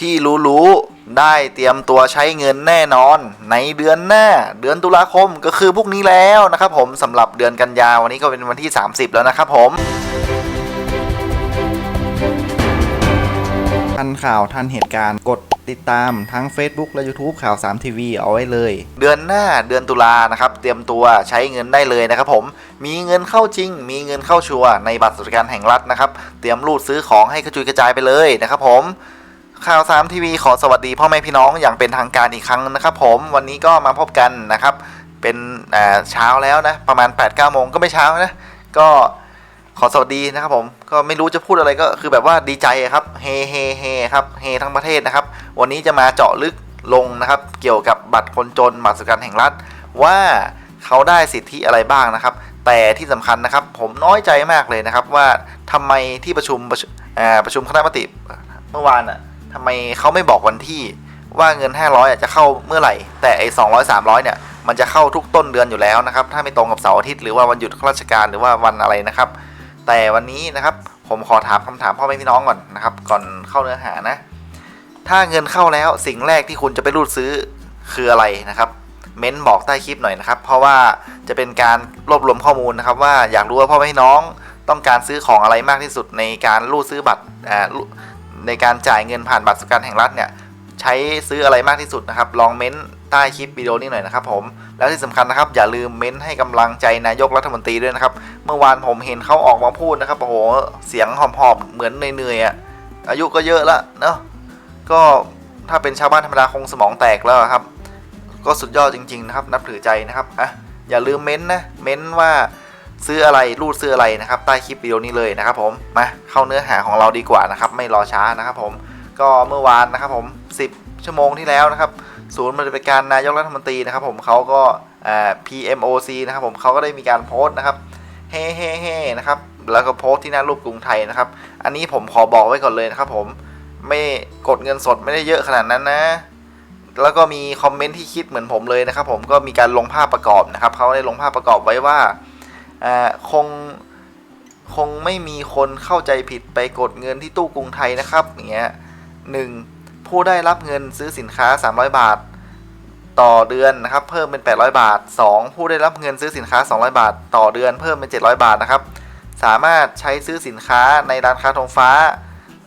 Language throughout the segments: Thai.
ที่รู้ๆได้เตรียมตัวใช้เงินแน่นอน ในเดือนหน้า เดือนตุลาคมก็คือพวกนี้แล้วนะครับผมสำหรับเดือนกันยาวันนี้ก็เป็นวันที่ 30 แล้วนะครับผมทันข่าวทันเหตุการณ์กดติดตามทั้ง Facebook และ YouTube ข่าว 3 ทีวีเอาไว้เลย เดือนหน้าเดือนตุลานะครับ เตรียมตัวใช้เงินได้เลยนะครับผมมีเงินเข้าจริง มีเงินเข้าชัวร์ในบัตรสวัสดิการแห่งรัฐนะครับ เตรียมรูดซื้อของให้กระจุยกระจายไปเลยนะครับผม ข่าว3ทีวีขอสวัสดีพ่อแม่พี่น้องอย่างเป็นทางการอีกครั้งนะครับ ผมวันนี้ก็มาพบกันนะครับ เป็นเช้าแล้วนะประมาณ8 9โมงก็ไม่เช้านะก็ขอสวัสดีนะครับผมก็ไม่รู้จะพูดอะไรก็คือแบบว่าดีใจครับเฮเฮเฮครับเฮทั้งประเทศนะครับ วันนี้จะมาเจาะลึกลงนะครับ เกี่ยวกับบัตรคนจนบัตรสวัสดิการแห่งรัฐ ว่าเขาได้สิทธิอะไรบ้างนะครับ แต่ที่สำคัญนะครับ ผมน้อยใจมากเลยนะครับว่าทำไมที่ประชุมประชุมอ่าประชุมคณะมติเมื่อวานอะ ทำไมเขาไม่บอกวันที่ว่าเงิน 500อะจะเข้าเมื่อไหร่ แต่ไอ้200 300เนี่ยมันจะเข้าทุกต้นเดือนอยู่แล้วนะครับ ถ้าไม่ตรงกับเสาร์อาทิตย์หรือว่าวันหยุดราชการหรือว่าวันอะไรนะครับ แต่วันนี้นะครับผมขอถามคำถามพ่อแม่พี่น้องก่อนนะครับ ก่อนเข้าเนื้อหานะ ถ้าเงินเข้าแล้วสิ่งแรกที่คุณจะไปรูดซื้อคืออะไรนะครับ เม้นบอกใต้คลิปหน่อยนะครับ เพราะว่าจะเป็นการรวบรวมข้อมูลนะครับว่าอยากรู้ว่าพ่อแม่พี่น้องต้องการซื้อของอะไรมากที่สุดในการรูดซื้อบัตรอ่า ในการจ่ายเงินผ่านบัตรสวัสดิการแห่งรัฐเนี่ยใช้ซื้ออะไรมากที่สุดนะครับ ลองเม้นใต้คลิปวิดีโอนี้หน่อยนะครับผมแล้วที่สำคัญนะครับ อย่าลืมเม้นให้กำลังใจนายกรัฐมนตรีด้วยนะครับ เมื่อวานผมเห็นเขาออกมาพูดนะครับโอ้โหเสียงหอบๆเหมือนเหนื่อยๆอะอายุก็เยอะแล้วเนาะก็ถ้าเป็นชาวบ้านธรรมดาคงสมองแตกแล้วครับ ก็สุดยอดจริง ๆ นะครับ นับถือใจนะครับอะอย่าลืมเม้นต์นะเม้นต์ว่า ซื้ออะไรรูดซื้ออะไรนะครับใต้คลิปวิดีโอนี้เลยนะครับผมมาเข้าเนื้อหาของเราดีกว่านะครับไม่รอช้านะครับผมก็เมื่อวานนะครับผม 10 ชั่วโมงที่แล้วนะครับศูนย์บริการนายกรัฐมนตรีนะครับผมเขาก็อ่า PMOC นะครับผมเขาก็ได้มีการโพสต์นะครับเฮ้เฮ้เฮ้นะครับแล้วก็โพสต์ที่หน้ารูปกรุงไทยนะครับ อันนี้ผมขอบอกไว้ก่อนเลยนะครับผมไม่กดเงินสดไม่ได้เยอะขนาดนั้นนะแล้วก็มีคอมเมนต์ที่คิดเหมือนผมเลยนะครับผมก็มีการลงภาพประกอบนะครับเขาได้ลงภาพประกอบไว้ว่า คงคงไม่มีคนเข้าใจผิดไปกดเงินที่ตู้กรุงไทยนะครับอย่างเงี้ยหนึ่งผู้ได้รับเงินซื้อสินค้า 300 บาท ต่อเดือนนะครับ เพิ่มเป็น 800 บาท 2 ผู้ได้รับเงินซื้อสินค้า 200 บาท ต่อเดือน เพิ่มเป็น 700 บาทนะครับ สามารถใช้ซื้อสินค้าในร้านค้าธงฟ้า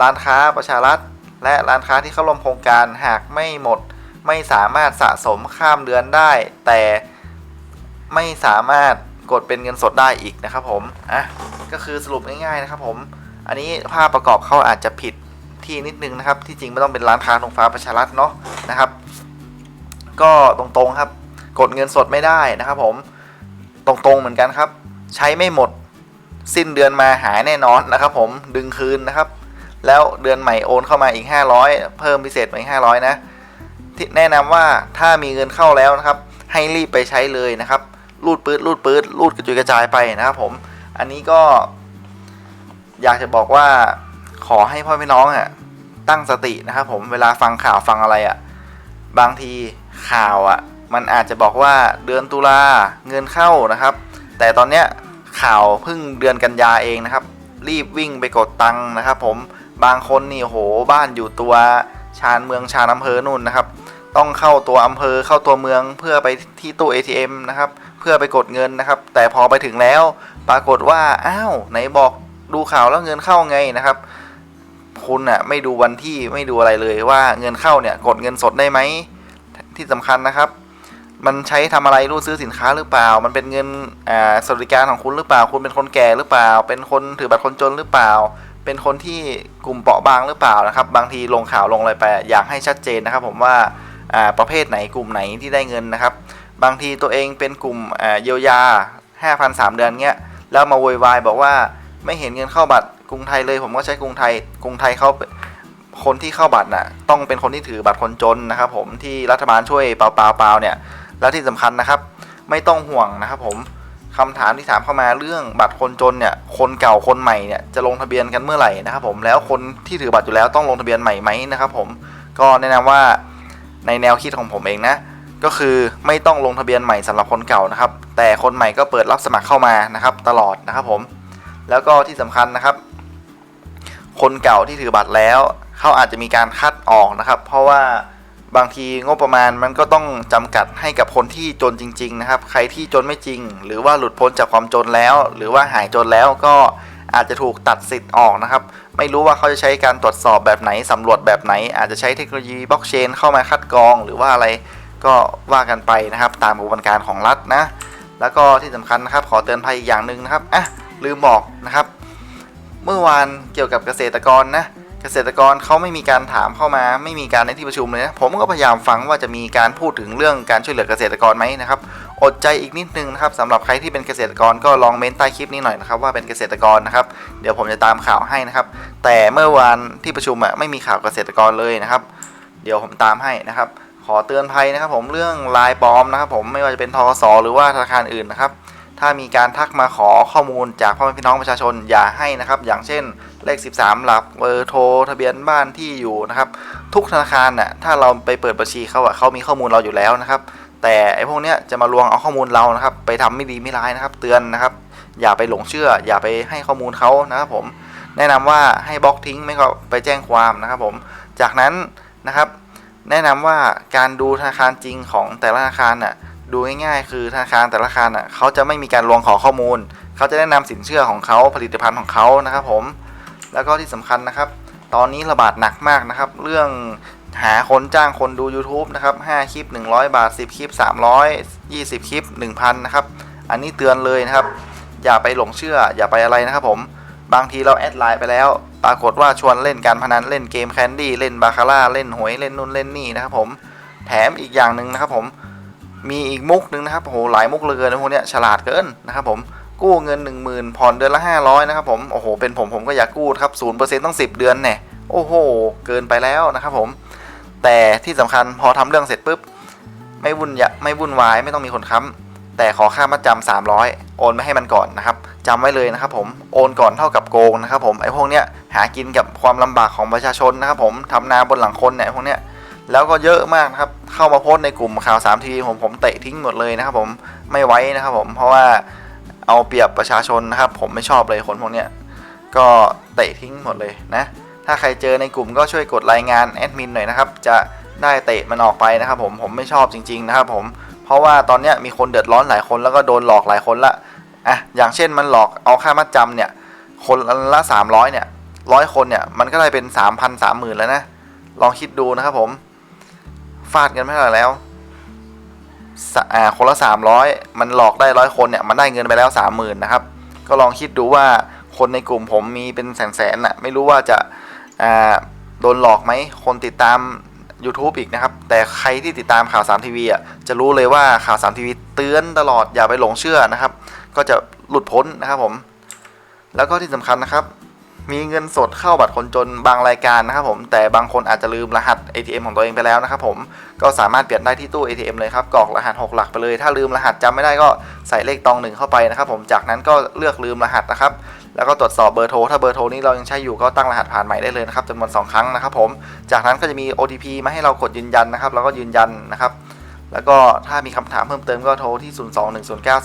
ร้านค้าประชารัฐ และร้านค้าที่เข้าร่วมโครงการหากไม่หมด ไม่สามารถสะสมข้ามเดือนได้ แต่ไม่สามารถ กดเป็นเงินสดได้อีกนะครับผมอะก็คือสรุปง่ายๆนะครับผมอันนี้ภาพประกอบเขาอาจจะผิดที่นิดนึงนะครับ ที่จริงไม่ต้องเป็นร้านค้าธงฟ้าประชารัฐเนาะนะครับ ก็ตรงๆครับ กดเงินสดไม่ได้นะครับ ผมตรงๆเหมือนกันครับ ใช้ไม่หมดสิ้นเดือนมาหายแน่นอนนะครับ ผมดึงคืนนะครับ แล้วเดือนใหม่โอนเข้ามาอีก 500 เพิ่มพิเศษมาอีก500 นะที่แนะนำว่าถ้ามีเงินเข้าแล้วนะครับ ให้รีบไปใช้เลยนะครับ รูดปืดรูดปืดรูดกระจุยกระจายไปนะครับผม อันนี้ก็ อยากจะบอกว่าขอให้พ่อพี่น้องอะตั้งสตินะครับผมเวลาฟังข่าวฟังอะไรอะบางทีข่าวอะ มันอาจจะบอกว่าเดือนตุลาเงินเข้านะครับ แต่ตอนเนี้ยข่าวเพิ่งเดือนกันยาเองนะครับ รีบวิ่งไปกดตังค์นะครับ ผมบางคนนี่โหบ้านอยู่ตัวชานเมืองชานอำเภอนู่นนะครับ ต้องเข้าตัวอำเภอเข้าตัวเมืองเพื่อไปที่ตู้ ATM นะครับ พื่อไปกดเงินนะครับ แต่พอไปถึงแล้วปรากฏว่าอ้าวไหนบอกดูข่าวแล้วเงินเข้าไงนะครับ คุณอะไม่ดูวันที่ไม่ดูอะไรเลยว่าเงินเข้าเนี่ยกดเงินสดได้ไหมที่สำคัญนะครับ มันใช้ทำอะไรรูดซื้อสินค้าหรือเปล่า มันเป็นเงินอ่าสวัสดิการของคุณหรือเปล่า คุณเป็นคนแก่หรือเปล่า เป็นคนถือบัตรคนจนหรือเปล่า เป็นคนที่กลุ่มเปราะบางหรือเปล่านะครับ บางทีลงข่าวลงอะไรไปอยากให้ชัดเจนนะครับ ผมว่าอ่าประเภทไหนกลุ่มไหนที่ได้เงินนะครับ บางทีตัวเองเป็นกลุ่มเยียวยา 5,000 3 เดือนเงี้ย แล้วมาโวยวายบอกว่าไม่เห็นเงินเข้าบัตรกรุงไทยเลย ผมก็ใช้กรุงไทย กรุงไทยเขาคนที่เข้าบัตรน่ะต้องเป็นคนที่ถือบัตรคนจนนะครับผมที่รัฐบาลช่วยเปล่าเปล่าเปล่าเนี่ยแล้วที่สำคัญนะครับ ไม่ต้องห่วงนะครับผมคำถามที่ถามเข้ามาเรื่องบัตรคนจนเนี่ยคนเก่าคนใหม่เนี่ยจะลงทะเบียนกันเมื่อไหร่นะครับผมแล้วคนที่ถือบัตรอยู่แล้วต้องลงทะเบียนใหม่ไหมนะครับผมก็แนะนำว่าในแนวคิดของผมเองนะ ก็คือไม่ต้องลงทะเบียนใหม่สำหรับคนเก่านะครับ แต่คนใหม่ก็เปิดรับสมัครเข้ามานะครับตลอดนะครับผมแล้วก็ที่สำคัญนะครับ คนเก่าที่ถือบัตรแล้วเขาอาจจะมีการคัดออกนะครับ เพราะว่าบางทีงบประมาณมันก็ต้องจำกัดให้กับคนที่จนจริง ๆ นะครับ ใครที่จนไม่จริง หรือว่าหลุดพ้นจากความจนแล้ว หรือว่าหายจนแล้วก็อาจจะถูกตัดสิทธิ์ออกนะครับ ไม่รู้ว่าเขาจะใช้การตรวจสอบแบบไหนสำรวจแบบไหน อาจจะใช้เทคโนโลยีบล็อกเชนเข้ามาคัดกรอง หรือว่าอะไร ก็ว่ากันไปนะครับตามกระบวนการของรัฐนะ แล้วก็ที่สำคัญนะครับขอเตือนภัยอีกอย่างหนึ่งนะครับอะลืมบอกนะครับ เมื่อวานเกี่ยวกับเกษตรกรนะเกษตรกรเขาไม่มีการถามเข้ามา ไม่มีการในที่ประชุมเลยนะผมก็พยายามฟังว่าจะมีการพูดถึงเรื่องการช่วยเหลือเกษตรกรไหมนะครับอดใจอีกนิดนึงนะครับสำหรับใครที่เป็นเกษตรกรก็ลองเม้นใต้คลิปนี้หน่อยนะครับว่าเป็นเกษตรกรนะครับ เดี๋ยวผมจะตามข่าวให้นะครับ แต่เมื่อวานที่ประชุมอะไม่มีข่าวเกษตรกรเลยนะครับ เดี๋ยวผมตามให้นะครับ ขอเตือนภัยนะครับผมเรื่องลายปลอมนะครับผมไม่ว่าจะเป็นทกสหรือว่าธนาคารอื่นนะครับ ถ้ามีการทักมาขอข้อมูลจากพ่อแม่พี่น้องประชาชนอย่าให้นะครับ อย่างเช่นเลข 13 หลักเบอร์โทรทะเบียนบ้านที่อยู่นะครับ ทุกธนาคารน่ะถ้าเราไปเปิดบัญชีเขาอะเขามีข้อมูลเราอยู่แล้วนะครับ แต่ไอ้พวกเนี้ยจะมาลวงเอาข้อมูลเรานะครับ ไปทำไม่ดีไม่ร้ายนะครับ เตือนนะครับ อย่าไปหลงเชื่อ อย่าไปให้ข้อมูลเขานะครับผมแนะนำว่าให้บล็อกทิ้งไม่ก็ไปแจ้งความนะครับผมจากนั้นนะครับ แนะนำว่าการดูธนาคารจริงของแต่ละธนาคารน่ะดูง่ายๆ คือธนาคารแต่ละธนาคารน่ะเขาจะไม่มีการลวงขอข้อมูล เขาจะแนะนำสินเชื่อของเขาผลิตภัณฑ์ของเขานะครับผมแล้วก็ที่สำคัญนะครับ ตอนนี้ระบาดหนักมากนะครับ เรื่องหาคนจ้างคนดู YouTube นะครับ5คลิป 100 บาท 10 คลิป 300 20 คลิป 1,000 นะครับ อันนี้เตือนเลยนะครับ อย่าไปหลงเชื่อ อย่าไปอะไรนะครับผม บางทีเราแอดไลน์ไปแล้ว ปรากฏว่าชวนเล่นการพนันเล่นเกมแคนดี้เล่นบาคาร่าเล่นหวยเล่นนู่นเล่นนี่นะครับผมแถมอีกอย่างหนึ่งนะครับผมมีอีกมุกหนึ่งนะครับโอ้โหหลายมุกเลยนะพวกเนี้ยฉลาดเกินนะครับผมกู้เงิน 1 0,000ผ่อนเดือนละ 500นะครับผมโอ้โหเป็นผมผมก็อยากกู้ครับศูนย์เปอร์เซ็นต์ต้อง10 เดือนแน่โอ้โห เกินไปแล้วนะครับผม แต่ที่สำคัญพอทำเรื่องเสร็จปุ๊บ ไม่วุ่นยะไม่วุ่นวายไม่ต้องมีคนค้ำ แต่ขอค่ามัดจำ300โอนไม่ให้มันก่อนนะครับจำไว้เลยนะครับผมโอนก่อนเท่ากับโกงนะครับผมไอ้พวกเนี้ยหากินกับความลำบากของประชาชนนะครับผมทำนาบนหลังคนเนี่ยพวกเนี้ยแล้วก็เยอะมากนะครับเข้ามาโพสในกลุ่มข่าว3ทีวีผมผมเตะทิ้งหมดเลยนะครับผมไม่ไว้นะครับผมเพราะว่าเอาเปรียบประชาชนนะครับ ผมไม่ชอบเลยคนพวกเนี้ยก็เตะทิ้งหมดเลยนะถ้าใครเจอในกลุ่มก็ช่วยกดรายงานแอดมินหน่อยนะครับจะได้เตะมันออกไปนะครับผมผมไม่ชอบจริง ๆ นะครับผม เพราะว่าตอนนี้มีคนเดือดร้อนหลายคนแล้วก็โดนหลอกหลายคนละอะอย่างเช่นมันหลอกเอาค่ามัดจำเนี่ยคนละ 300เนี่ยร้อยคนเนี่ยมันก็ได้เป็น 3,000 30,000 แล้วนะ ลองคิดดูนะครับผมฟาดกันไม่เท่าไหร่แล้วอ่าคนละสามร้อยมันหลอกได้ร้อยคนเนี่ยมันได้เงินไปแล้วสามหมื่นนะครับก็ลองคิดดูว่าคนในกลุ่มผมมีเป็นแสนแสนๆน่ะไม่รู้ว่าจะอ่าโดนหลอกไหมคนติดตาม YouTube อีกนะครับ แต่ใครที่ติดตามข่าว3ทีวีอะจะรู้เลยว่าข่าว3ทีวีเตือนตลอดอย่าไปหลงเชื่อนะครับ ก็จะหลุดพ้นนะครับผม แล้วก็ที่สำคัญนะครับ มีเงินสดเข้าบัตรคนจนบางรายการนะครับผมแต่บางคนอาจจะลืมรหัส ATM ของตัวเองไปแล้วนะครับผมก็สามารถเปลี่ยนได้ที่ตู้ ATM เลยครับกรอกรหัส 6 หลักไปเลย ถ้าลืมรหัสจำไม่ได้ก็ใส่เลขตองหนึ่งเข้าไปนะครับผมจากนั้นก็เลือกลืมรหัสนะครับแล้วก็ตรวจสอบเบอร์โทรถ้าเบอร์โทรนี้เรายังใช้อยู่ก็ตั้งรหัสผ่านใหม่ได้เลยนะครับจำนวน2ครั้งนะครับผมจากนั้นก็จะมี OTP มาให้เรากดยืนยันนะครับแล้วก็ยืนยันนะครับ แล้วก็ถ้ามีคำถามเพิ่มเติมก็โทรที่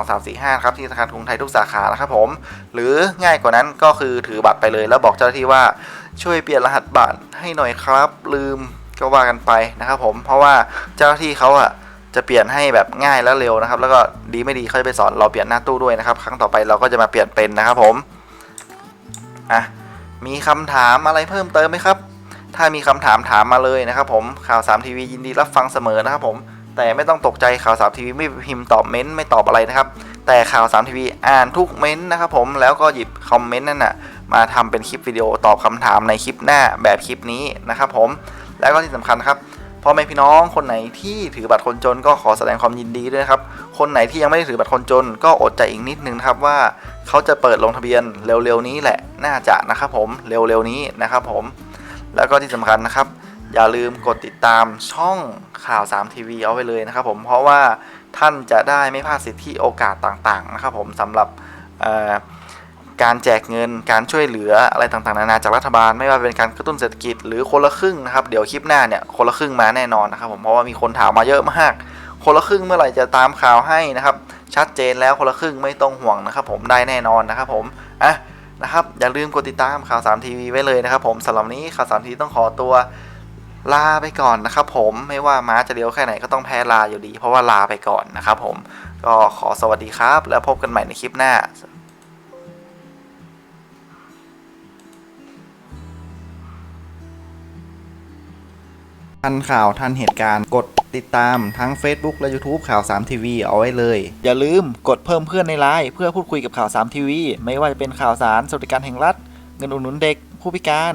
021092345 ครับที่ธนาคารกรุงไทยทุกสาขานะครับผม หรือง่ายกว่านั้นก็คือถือบัตรไปเลย แล้วบอกเจ้าหน้าที่ว่าช่วยเปลี่ยนรหัสบัตรให้หน่อยครับ ลืมก็ว่ากันไปนะครับผมเพราะว่าเจ้าหน้าที่เขาอะจะเปลี่ยนให้แบบง่ายและเร็วนะครับ แล้วก็ดีไม่ดีเขาจะไปสอนเราเปลี่ยนหน้าตู้ด้วยนะครับ ครั้งต่อไปเราก็จะมาเปลี่ยนเป็นนะครับผมอะมีคำถามอะไรเพิ่มเติมไหมครับ ถ้ามีคำถามถามมาเลยนะครับ ผมข่าว3ทีวียินดีรับฟังเสมอนะครับผม แต่ไม่ต้องตกใจข่าว3ทีวีไม่พิมพ์ตอบเม้นต์ไม่ตอบอะไรนะครับ แต่ข่าว3ทีวีอ่านทุกเม้นต์นะครับผมแล้วก็หยิบคอมเมนต์นั่นน่ะมาทำเป็นคลิปวิดีโอตอบคำถามในคลิปหน้าแบบคลิปนี้นะครับผมแล้วก็ที่สำคัญครับพ่อแม่พี่น้องคนไหนที่ถือบัตรคนจนก็ขอแสดงความยินดีด้วยครับ คนไหนที่ยังไม่ได้ถือบัตรคนจน ก็อดใจอีกนิดนึงครับว่าเขาจะเปิดลงทะเบียนเร็วๆนี้แหละน่าจะนะครับผมเร็วๆนี้นะครับผมแล้วก็ที่สำคัญนะครับ อย่าลืมกดติดตามช่องข่าว 3 ทีวีเอาไว้เลยนะครับผมเพราะว่าท่านจะได้ไม่พลาดสิทธิโอกาสต่างๆนะครับผมสำหรับการแจกเงินการช่วยเหลืออะไรต่างๆ นานาจากรัฐบาล ไม่ว่าเป็นการกระตุ้นเศรษฐกิจหรือคนละครึ่งนะครับเดี๋ยวคลิปหน้าเนี่ยคนละครึ่งมาแน่นอนนะครับผมเพราะว่ามีคนถามมาเยอะมาก คนละครึ่งเมื่อไหร่จะตามข่าวให้นะครับชัดเจนแล้วคนละครึ่งไม่ต้องห่วงนะครับผมได้แน่นอนนะครับผมอะนะครับอย่าลืมกดติดตามข่าว3ทีวีไว้เลยนะครับผมสำหรับนี้ข่าว3ทีวีต้องขอตัว ลาไปก่อนนะครับผมไม่ว่าม้าจะเลี้ยวแค่ไหนก็ต้องแพ้ลาอยู่ดี เพราะว่าลาไปก่อนนะครับผมก็ขอสวัสดีครับ แล้วพบกันใหม่ในคลิปหน้าทันข่าวทันเหตุการณ์กดติดตามทั้ง Facebook และ YouTube ข่าว 3 ทีวีเอาไว้เลย อย่าลืมกดเพิ่มเพื่อนในไลน์เพื่อพูดคุยกับข่าว 3 ทีวี ไม่ว่าจะเป็นข่าวสารสวัสดิการแห่งรัฐ เงินอุดหนุนเด็กผู้พิการ